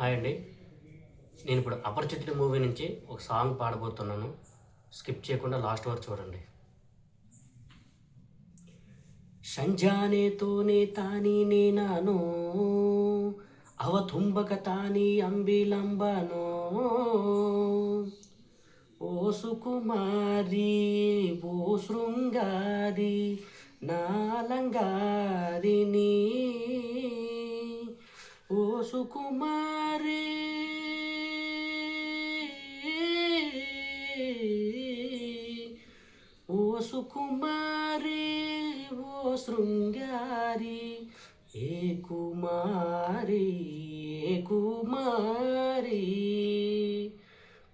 Hi అండి. నేను ఇప్పుడు అపరిచితుడి మూవీ నుంచి ఒక సాంగ్ పాడబోతున్నాను. స్కిప్ చేయకుండా లాస్ట్ వరకు చూడండి. సంజానే తోనే తాని నేనాను అవతుంబక తాని అంబిలంబనో ఓ సుకుమారి ఓ శృంగారి నాలంగారిని ఓ సుకుమారి ఓ సుకుమారి ఓ శృంగారి ఏ కుమారి ఏ కుమారి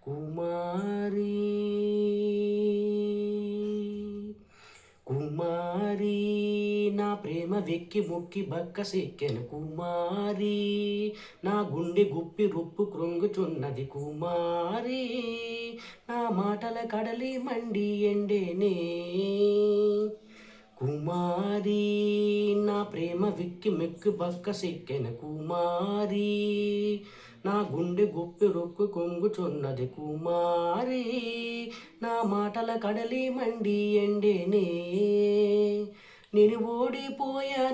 కుమారి కుమారి. ప్రేమ వెక్కి ముక్కి బక్క సెక్కెను కుమారి. నా గుండె గుప్పి రుప్పు కృంగుచున్నది కుమారి. నా మాటల కడలి మండి ఎండేనే. కుమారి నా ప్రేమ విక్కి మెక్కు బక్క సెక్కెన కుమారి. నా గుండె గుప్పి రొక్కు కొంగుచున్నది కుమారి. నా మాటల కడలి మండి ఎండేనే. నేను ఓడిపోయాననుకుంటేనే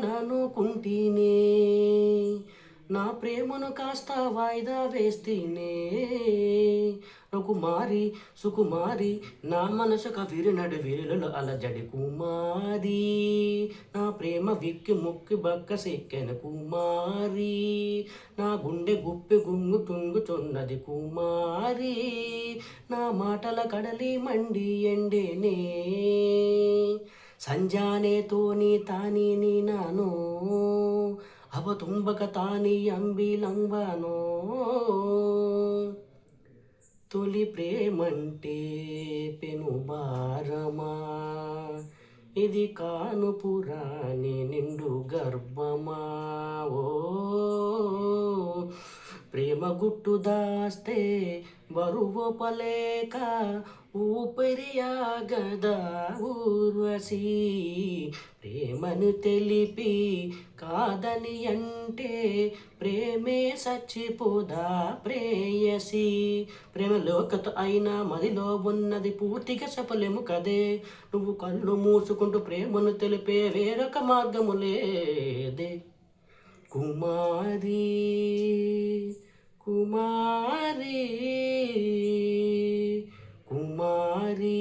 నా ప్రేమను కాస్త వాయిదా వేస్తేనే కుమారి సుకుమారి నా మనసు కవిరి నడు అలజడి కుమారి. నా ప్రేమ విక్కి ముక్కి బక్క సెక్కెన కుమారి. నా గుండె గుప్పి గుంగు తుంగుచున్నది కుమారి. నా మాటల కడలి మండి ఎండేనే సంజానేతోని తాని నీ నాను అవ తుంబక తాని అంబిలంబనో తొలి ప్రేమంటే పెను భారమా ఇది కాను పురాణి నిండు గర్భమా. ఓ ప్రేమ గుట్టు దాస్తే బరువు పలేక ఊపిరియాగదా ఊర్వశీ. ప్రేమను తెలిపి కాదని అంటే ప్రేమే సచ్చిపోదా ప్రేయసి. ప్రేమ లోకత అయినా మదిలో ఉన్నది పూర్తిగా చెప్పలేము కదే. నువ్వు కళ్ళు మూసుకుంటూ ప్రేమను తెలిపే వేరొక మార్గము లేదే. కుమారి కుమారి కుమారి.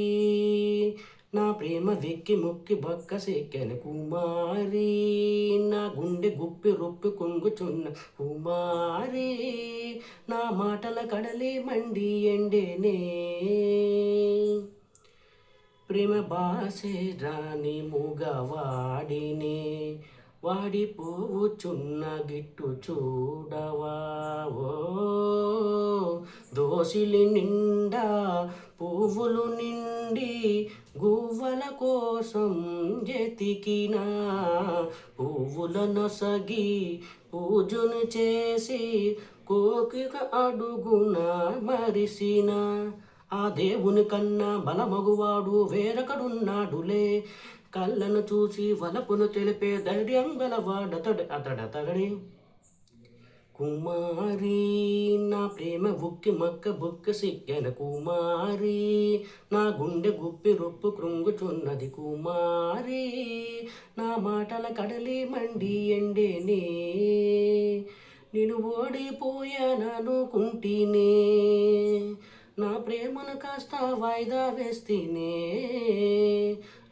నా ప్రేమ వెక్కి మొక్కి బక్క సెక్కాను కుమారి. నా గుండె గుప్పి రొప్పి కొంగుచున్న కుమారి. నా మాటల కడలే మండి ఎండేనే. ప్రేమ బాసే రాని మూగవాడినే వాడిపోవుచున్న గిట్టు చూడవా? ఓ దోసిలి నిండా పువ్వులు నిండి గువ్వల కోసం జతికిన పువ్వుల నొసగి పూజను చేసి కోకిక అడుగున మరిసిన. ఆ దేవుని కన్నా బలమగువాడు వేరొకడున్నాడులే. కళ్ళను చూసి వలపును తెలిపే ధైర్యం గలవాడతడు అతడతగడే కుమారి నా ప్రేమ బుక్కి మక్క బుక్కి సిక్కెన కుమారి నా గుండె గుప్పి రొప్పు కృంగుచున్నది కుమారి నా మాటల కడలి మండి ఎండేనే. నేను ఓడిపోయాననుకుంటేనే. నా ప్రేమను కాస్త వాయిదా వేస్తేనే.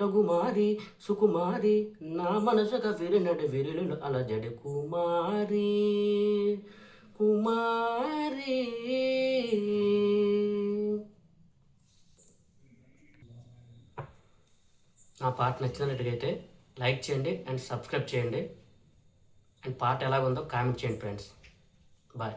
రఘుమారి సుకుమారి నా మనసుక విరినడు విరులు అలజడి కుమారి. కుమారి. నా పాట నచ్చినట్టుగైతే లైక్ చేయండి అండ్ సబ్స్క్రైబ్ చేయండి. అండ్ పాట ఎలాగుందో కామెంట్ చేయండి ఫ్రెండ్స్. బాయ్.